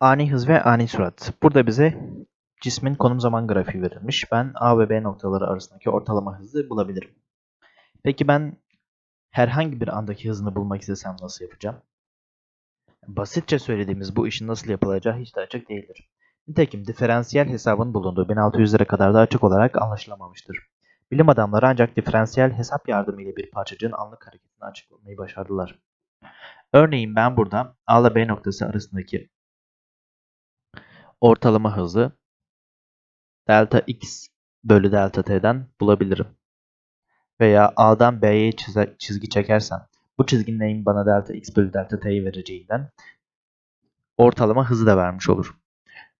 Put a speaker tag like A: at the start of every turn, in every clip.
A: Ani hız ve ani sürat. Burada bize cismin konum zaman grafiği verilmiş. Ben A ve B noktaları arasındaki ortalama hızı bulabilirim. Peki ben herhangi bir andaki hızını bulmak istesem nasıl yapacağım? Basitçe söylediğimiz bu işin nasıl yapılacağı hiç de açık değildir. Nitekim diferansiyel hesabın bulunduğu 1600'lere kadar da açık olarak anlaşılamamıştır. Bilim adamları ancak diferansiyel hesap yardımıyla bir parçacığın anlık hareketini açıklamayı başardılar. Örneğin ben burada A ile B noktası arasındaki ortalama hızı delta x bölü delta t'den bulabilirim. Veya A'dan B'ye çizgi çekersem bu çizginin eğimi bana delta x bölü delta t'yi vereceğinden ortalama hızı da vermiş olur.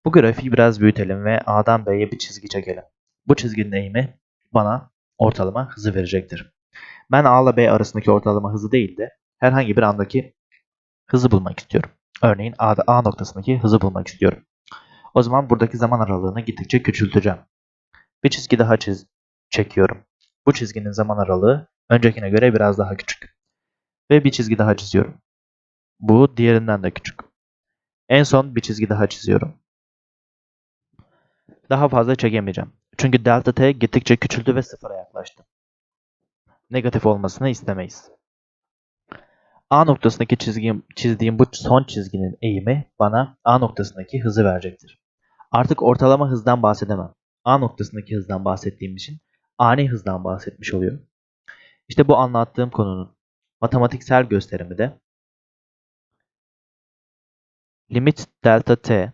A: Bu grafiği biraz büyütelim ve A'dan B'ye bir çizgi çekelim. Bu çizginin eğimi bana ortalama hızı verecektir. Ben A ile B arasındaki ortalama hızı değil de herhangi bir andaki hızı bulmak istiyorum. Örneğin A'da A noktasındaki hızı bulmak istiyorum. O zaman buradaki zaman aralığını gittikçe küçülteceğim. Bir çizgi daha çiz çekiyorum. Bu çizginin zaman aralığı öncekine göre biraz daha küçük. Ve bir çizgi daha çiziyorum. Bu diğerinden de küçük. En son bir çizgi daha çiziyorum. Daha fazla çekemeyeceğim. Çünkü delta t gittikçe küçüldü ve sıfıra yaklaştı. Negatif olmasını istemeyiz. A noktasındaki çizgim, çizdiğim bu son çizginin eğimi bana A noktasındaki hızı verecektir. Artık ortalama hızdan bahsedemem. A noktasındaki hızdan bahsettiğim için ani hızdan bahsetmiş oluyor. İşte bu anlattığım konunun matematiksel gösterimi de limit delta t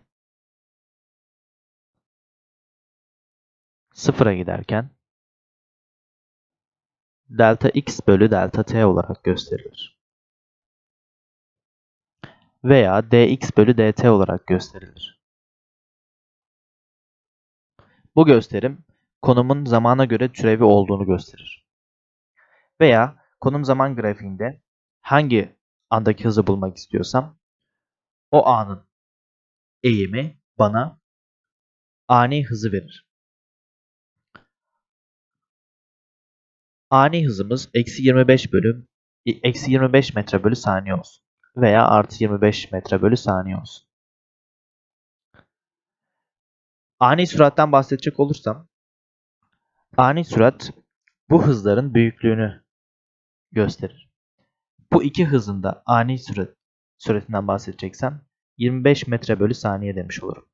A: sıfıra giderken delta x bölü delta t olarak gösterilir. Veya dx bölü dt olarak gösterilir. Bu gösterim konumun zamana göre türevi olduğunu gösterir. Veya konum zaman grafiğinde hangi andaki hızı bulmak istiyorsam o anın eğimi bana ani hızı verir. Ani hızımız eksi 25 bölü eksi 25 metre bölü saniye olsun. Veya artı 25 metre bölü saniye olsun. Ani süratten bahsedecek olursam ani sürat bu hızların büyüklüğünü gösterir. Bu iki hızın da ani sürat süratinden bahsedeceksem 25 metre bölü saniye demiş olurum.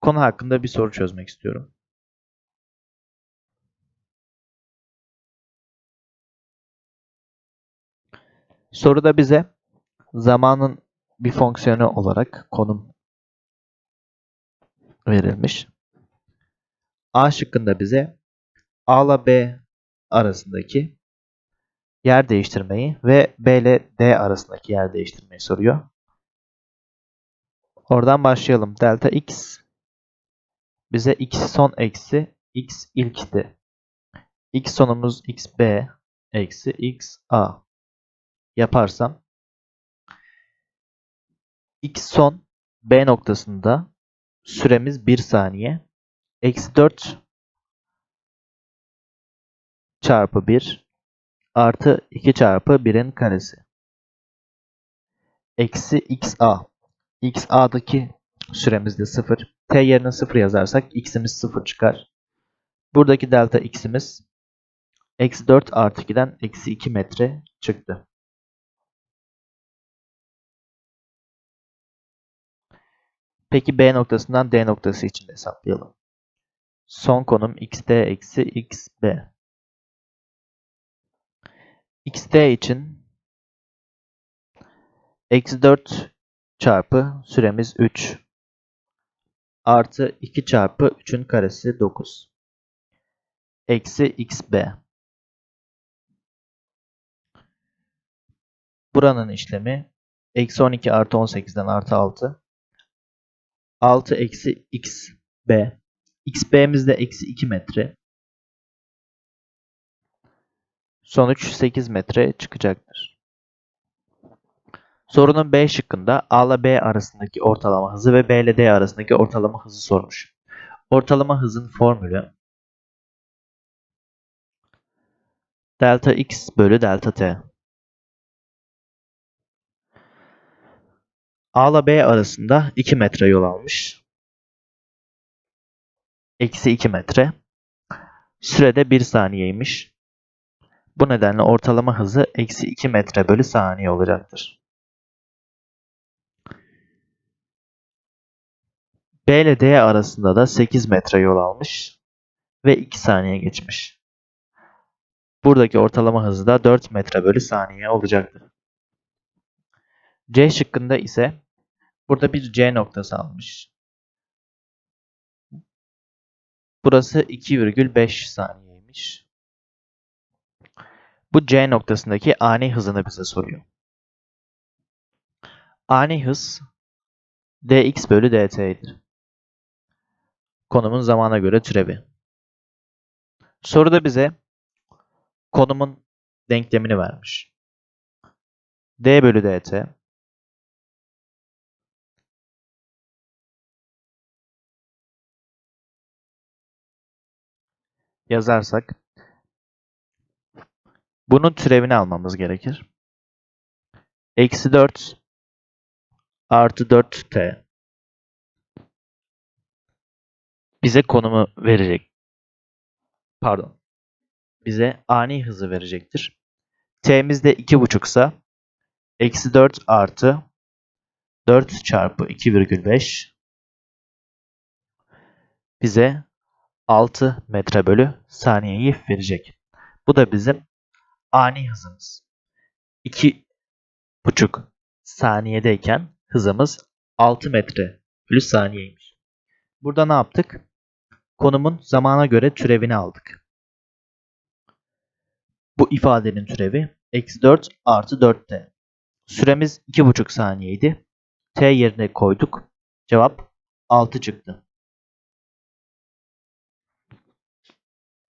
A: Konu hakkında bir soru çözmek istiyorum. Soruda bize zamanın bir fonksiyonu olarak konum verilmiş. A şıkkında bize A ile B arasındaki yer değiştirmeyi ve B ile D arasındaki yer değiştirmeyi soruyor. Oradan başlayalım. Delta x bize x son eksi x ilkti. x sonumuz xb eksi xa yaparsam x son b noktasında süremiz 1 saniye. Eksi 4 çarpı 1 artı 2 çarpı 1'in karesi. Eksi xa. xa'daki süremiz de 0. t yerine 0 yazarsak x'imiz 0 çıkar. Buradaki delta x'imiz eksi 4 artı 2'den eksi 2 metre çıktı. Peki B noktasından D noktası için de hesaplayalım. Son konum xd eksi xb. xd için eksi 4 çarpı süremiz 3 artı 2 çarpı 3'ün karesi 9 eksi xb. Buranın işlemi eksi 12 artı 18'den artı 6 6 eksi xb. xb'miz de eksi 2 metre. Sonuç 8 metre çıkacaktır. Sorunun B şıkkında A ile B arasındaki ortalama hızı ve B ile D arasındaki ortalama hızı sormuş. Ortalama hızın formülü delta x bölü delta t. A ile B arasında 2 metre yol almış. Eksi 2 metre. Sürede 1 saniyeymiş. Bu nedenle ortalama hızı eksi 2 metre bölü saniye olacaktır. B ile D arasında da 8 metre yol almış ve 2 saniye geçmiş. Buradaki ortalama hızı da 4 metre bölü saniye olacaktır. C şıkkında ise burada bir C noktası almış. Burası 2,5 saniyeymiş. Bu C noktasındaki ani hızını bize soruyor. Ani hız dx bölü dt'dir. Konumun zamana göre türevi. Soruda bize konumun denklemini vermiş. d bölü dt yazarsak bunun türevini almamız gerekir. Eksi 4 artı 4t bize konumu verecek. Pardon. Bize ani hızı verecektir. T'miz de 2,5 ise eksi 4 artı 4 çarpı 2,5 bize 6 metre bölü saniyeyi verecek. Bu da bizim ani hızımız. 2,5 saniyedeyken hızımız 6 metre bölü saniyeymiş. Burada ne yaptık? Konumun zamana göre türevini aldık. Bu ifadenin türevi eksi 4 artı 4t. Süremiz 2,5 saniyeydi. T yerine koyduk. Cevap 6 çıktı.